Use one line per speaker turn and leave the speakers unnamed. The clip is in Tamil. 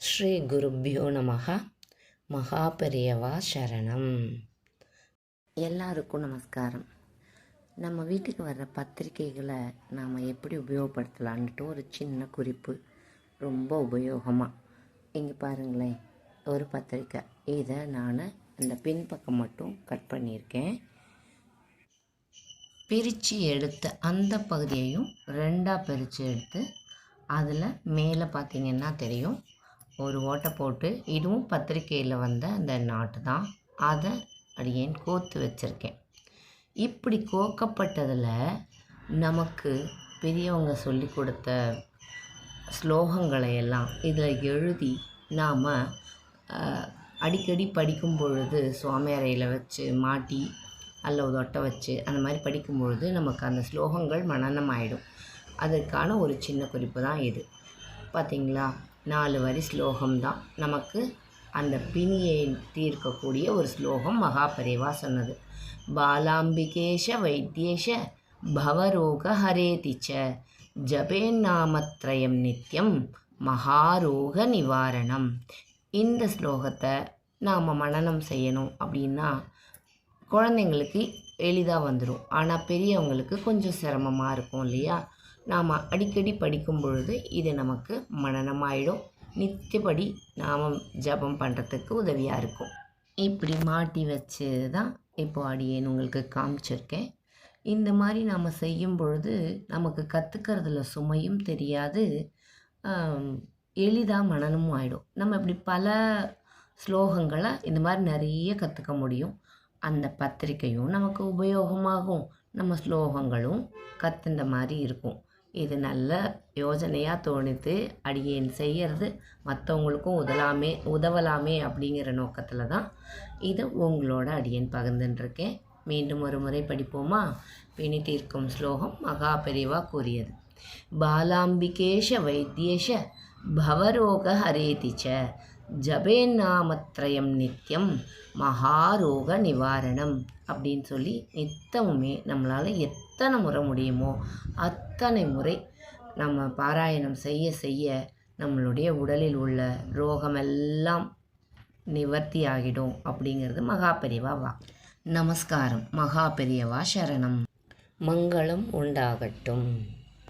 ஸ்ரீ குருப்பியோ நமக. மகாபெரியவா சரணம். எல்லாருக்கும் நமஸ்காரம். நம்ம வீட்டுக்கு வர்ற பத்திரிக்கைகளை நாம் எப்படி உபயோகப்படுத்தலான்ட்டு ஒரு சின்ன குறிப்பு. ரொம்ப உபயோகமாக இங்கே பாருங்களேன் ஒரு பத்திரிக்கை. இதை நான் இந்த பின்பக்கம் மட்டும் கட் பண்ணியிருக்கேன். பிரித்து எடுத்த அந்த பகுதியையும் ரெண்டாக பிரித்து எடுத்து அதில் மேலே பார்த்தீங்கன்னா தெரியும். ஒரு ஓட்டை போட்டு இதுவும் பத்திரிக்கையில் வந்த அந்த நாட்டு தான். அதை அடியேன் கோத்து வச்சுருக்கேன். இப்படி கோக்கப்பட்டதில் நமக்கு பெரியவங்க சொல்லி கொடுத்த ஸ்லோகங்களை எல்லாம் இதில் எழுதி நாம் அடிக்கடி படிக்கும் பொழுது சுவாமி அறையில் வச்சு மாட்டி அல்ல ஒட்டை வச்சு அந்த மாதிரி படிக்கும் பொழுது நமக்கு அந்த ஸ்லோகங்கள் மனநம் ஆகிடும் அதற்கான ஒரு சின்ன குறிப்பு தான் இது. பார்த்திங்களா நாலு வரி ஸ்லோகம் தான் நமக்கு அந்த பிணியை தீர்க்கக்கூடிய ஒரு ஸ்லோகம் மகாபரிவா சொன்னது. பாலாம்பிகேஷ வைத்தியேஷ பவரோக ஹரேதிச்ச ஜபேநாமத்ரயம் நித்யம் மகாரோக நிவாரணம். இந்த ஸ்லோகத்தை நாம் மனநம் செய்யணும் அப்படின்னா குழந்தைங்களுக்கு எளிதாக வந்துடும் ஆனால் பெரியவங்களுக்கு கொஞ்சம் சிரமமாக இருக்கும் இல்லையா? நாம் அடிக்கடி படிக்கும் பொழுது இது நமக்கு மனநமாயிடும். நித்தியபடி நாம் ஜபம் பண்ணுறதுக்கு உதவியாக இருக்கும். இப்படி மாட்டி வச்சு தான் இப்போ அடியேன் உங்களுக்கு காமிச்சிருக்கேன். இந்த மாதிரி நாம் செய்யும் பொழுது நமக்கு கற்றுக்கிறதுல சுமையும் தெரியாது. எளிதாக மனநமும் ஆகிடும் நம்ம இப்படி பல ஸ்லோகங்களை இந்த மாதிரி நிறைய கற்றுக்க முடியும். அந்த பத்திரிக்கையும் நமக்கு உபயோகமாகும். நம்ம ஸ்லோகங்களும் கற்றுந்த மாதிரி இருக்கும். இது நல்ல யோஜனையாக தோணுது. அடியேன் செய்கிறது மற்றவங்களுக்கும் உதலாமே உதவலாமே அப்படிங்கிற நோக்கத்தில் தான் இதை உங்களோட அடியேன் பகிர்ந்துட்டுருக்கேன் மீண்டும் ஒரு முறை படிப்போமா? பிணி தீர்க்கும் ஸ்லோகம் மகாபெரிவா கூறியது. பாலாம்பிகேஷ வைத்தியேஷ பவரோக ஹரேதிச்ச ஜபேநாமத்ரயம் நித்தியம் மகாரோக நிவாரணம் அப்படின்னு சொல்லி நித்தமுமே நம்மளால் எத்தனை முறை முடியுமோ அத்தனை முறை நம்ம பாராயணம் செய்ய செய்ய நம்மளுடைய உடலில் உள்ள ரோகமெல்லாம் நிவர்த்தி ஆகிடும் அப்படிங்கிறது மகாபெரியவா வா. நமஸ்காரம். மகாபெரியவா சரணம். மங்களம் உண்டாகட்டும்.